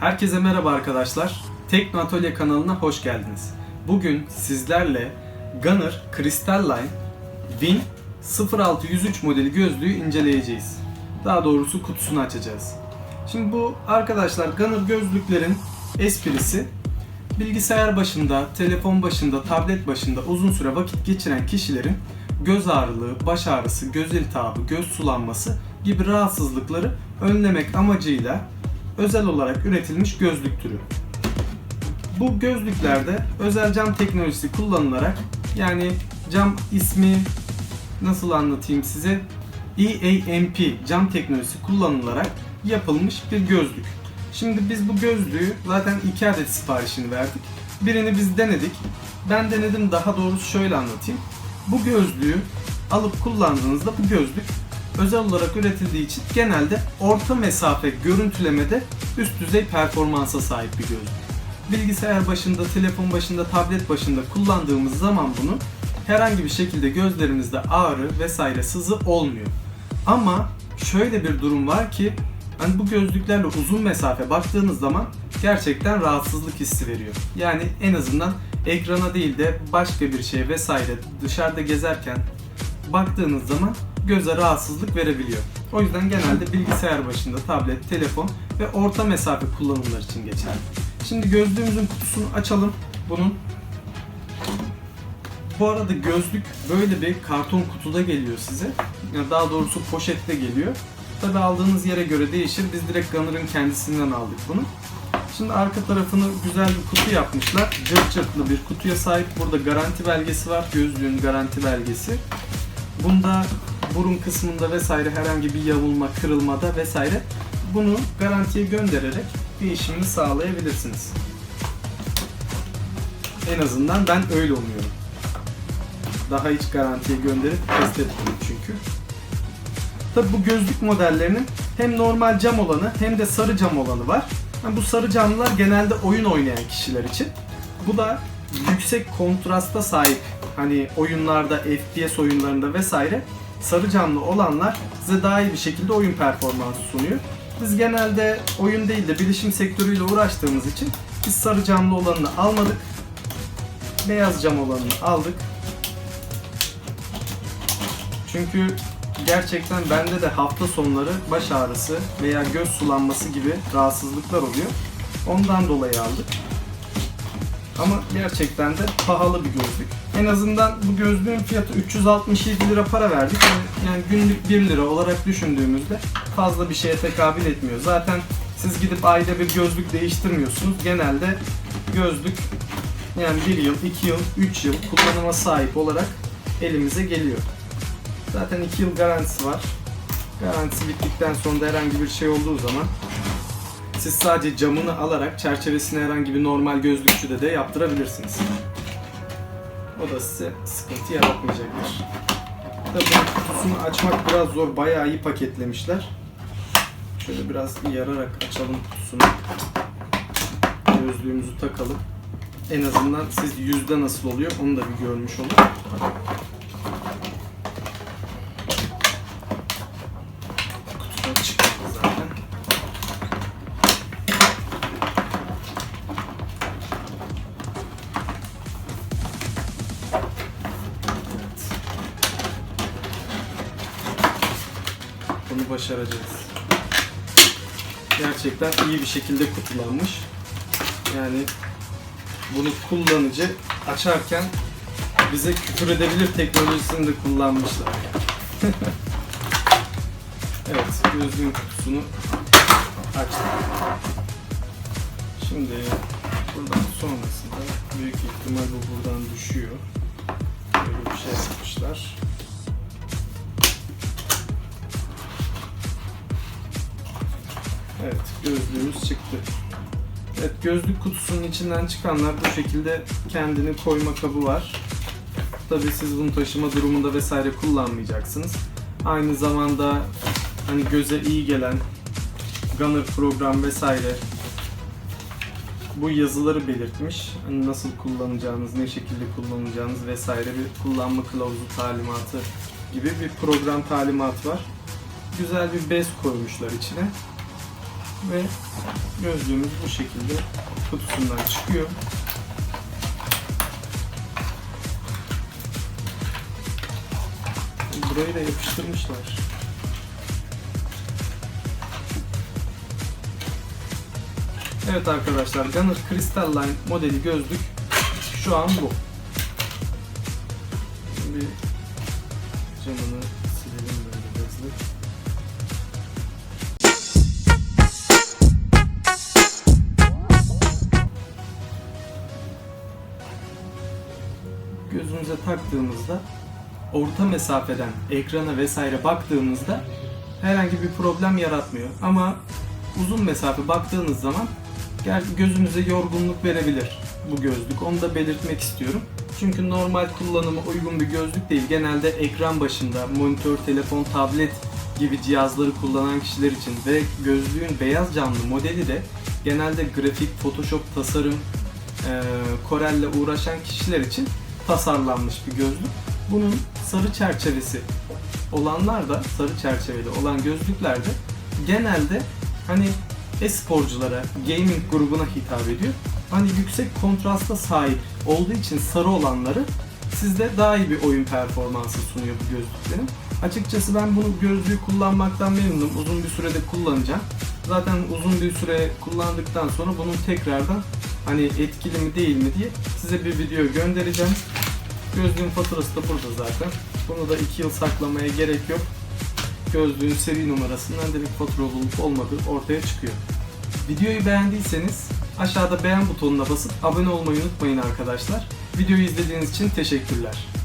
Herkese merhaba arkadaşlar. Tekno Atölye kanalına hoş geldiniz. Bugün sizlerle Gunner Crystalline Win 0603 modeli gözlüğü inceleyeceğiz. Daha doğrusu kutusunu açacağız. Şimdi bu arkadaşlar Gunner gözlüklerin esprisi bilgisayar başında, telefon başında, tablet başında uzun süre vakit geçiren kişilerin göz ağrılığı, baş ağrısı, göz iltihabı, göz sulanması gibi rahatsızlıkları önlemek amacıyla özel olarak üretilmiş gözlük türü. Bu gözlüklerde özel cam teknolojisi kullanılarak yani cam ismi nasıl anlatayım size EAMP cam teknolojisi kullanılarak yapılmış bir gözlük. Şimdi biz bu gözlüğü zaten iki adet siparişini verdik. Birini biz denedik. Ben denedim daha doğrusu şöyle anlatayım. Bu gözlüğü alıp kullandığınızda bu gözlük özel olarak üretildiği için genelde orta mesafe görüntülemede üst düzey performansa sahip bir gözlük. Bilgisayar başında, telefon başında, tablet başında kullandığımız zaman bunu herhangi bir şekilde gözlerimizde ağrı vesaire sızı olmuyor. Ama şöyle bir durum var ki hani bu gözlüklerle uzun mesafe baktığınız zaman gerçekten rahatsızlık hissi veriyor. Yani en azından ekrana değil de başka bir şey vesaire dışarıda gezerken baktığınız zaman göze rahatsızlık verebiliyor. O yüzden genelde bilgisayar başında tablet, telefon ve orta mesafe kullanımlar için geçerli. Şimdi gözlüğümüzün kutusunu açalım. Bunun bu arada gözlük böyle bir karton kutuda geliyor size. Ya daha doğrusu poşette geliyor. Tabi aldığınız yere göre değişir. Biz direkt Gunner'ın kendisinden aldık bunu. Şimdi arka tarafını güzel bir kutu yapmışlar. Cırt cırtlı bir kutuya sahip. Burada garanti belgesi var. Gözlüğün garanti belgesi. Bunda burun kısmında vesaire herhangi bir yamulma, kırılmada vesaire bunu garantiye göndererek değişimini sağlayabilirsiniz. En azından ben öyle umuyorum. Daha hiç garantiye gönderip test etmedim çünkü. Tabi bu gözlük modellerinin hem normal cam olanı hem de sarı cam olanı var. Yani bu sarı camlar genelde oyun oynayan kişiler için. Bu da yüksek kontrasta sahip hani oyunlarda, FPS oyunlarında vesaire sarı camlı olanlar size daha iyi bir şekilde oyun performansı sunuyor. Biz genelde oyun değil de bilişim sektörüyle uğraştığımız için biz sarı camlı olanını almadık. Beyaz cam olanını aldık. Çünkü gerçekten bende de hafta sonları baş ağrısı veya göz sulanması gibi rahatsızlıklar oluyor. Ondan dolayı aldık. Ama gerçekten de pahalı bir gözlük. En azından bu gözlüğün fiyatı 367 lira para verdik. Yani, yani günlük 1 lira olarak düşündüğümüzde fazla bir şeye tekabül etmiyor. Zaten siz gidip ayda bir gözlük değiştirmiyorsunuz. Genelde gözlük yani 1 yıl, 2 yıl, 3 yıl kullanıma sahip olarak elimize geliyor. Zaten 2 yıl garantisi var. Garantisi bittikten sonra da herhangi bir şey olduğu zaman siz sadece camını alarak çerçevesine herhangi bir normal gözlükçüde de yaptırabilirsiniz. O da size sıkıntı yaratmayacaktır. Tabii kutusunu açmak biraz zor. Bayağı iyi paketlemişler. Şöyle biraz yararak açalım kutusunu. Gözlüğümüzü takalım. En azından siz yüzde nasıl oluyor onu da bir görmüş olun. Bunu başaracağız. Gerçekten iyi bir şekilde kutulanmış. Yani bunu kullanıcı açarken bize küfür edebilir teknolojisini de kullanmışlar. evet, gözlüğün kutusunu açtık. Şimdi buradan sonrasında büyük ihtimal bu buradan düşüyor. Böyle bir şey yapmışlar. Evet, gözlüğümüz çıktı. Evet, gözlük kutusunun içinden çıkanlar bu şekilde kendini koyma kabı var. Tabii siz bunu taşıma durumunda vesaire kullanmayacaksınız. Aynı zamanda hani göze iyi gelen Gunner program vesaire bu yazıları belirtmiş. Hani nasıl kullanacağınız, ne şekilde kullanacağınız vesaire bir kullanma kılavuzu talimatı gibi bir program talimatı var. Güzel bir bez koymuşlar içine. Ve gözlüğümüz bu şekilde kutusundan çıkıyor. Burayı da yapıştırmışlar. Evet arkadaşlar Gunner Crystalline modeli gözlük şu an bu. Bir camını Gözümüze taktığımızda orta mesafeden ekrana vesaire baktığımızda herhangi bir problem yaratmıyor. Ama uzun mesafe baktığınız zaman gözünüze yorgunluk verebilir bu gözlük. Onu da belirtmek istiyorum. Çünkü normal kullanıma uygun bir gözlük değil. Genelde ekran başında monitör, telefon, tablet gibi cihazları kullanan kişiler için ve gözlüğün beyaz camlı modeli de genelde grafik, photoshop, tasarım, e, Corel'le uğraşan kişiler için tasarlanmış bir gözlük. Bunun sarı çerçevesi olanlar da sarı çerçeveli olan gözlüklerde genelde hani e-sporculara, gaming grubuna hitap ediyor. Hani yüksek kontrasta sahip olduğu için sarı olanları sizde daha iyi bir oyun performansı sunuyor bu gözlüklerin. Açıkçası ben bunu gözlüğü kullanmaktan memnunum. Uzun bir sürede kullanacağım. Zaten uzun bir süre kullandıktan sonra bunun tekrardan hani etkili mi değil mi diye size bir video göndereceğim. Gözlüğün faturası da burada zaten. Bunu da 2 yıl saklamaya gerek yok. Gözlüğün seri numarasından direkt fatura olup olmadığı ortaya çıkıyor. Videoyu beğendiyseniz aşağıda beğen butonuna basıp abone olmayı unutmayın arkadaşlar. Videoyu izlediğiniz için teşekkürler.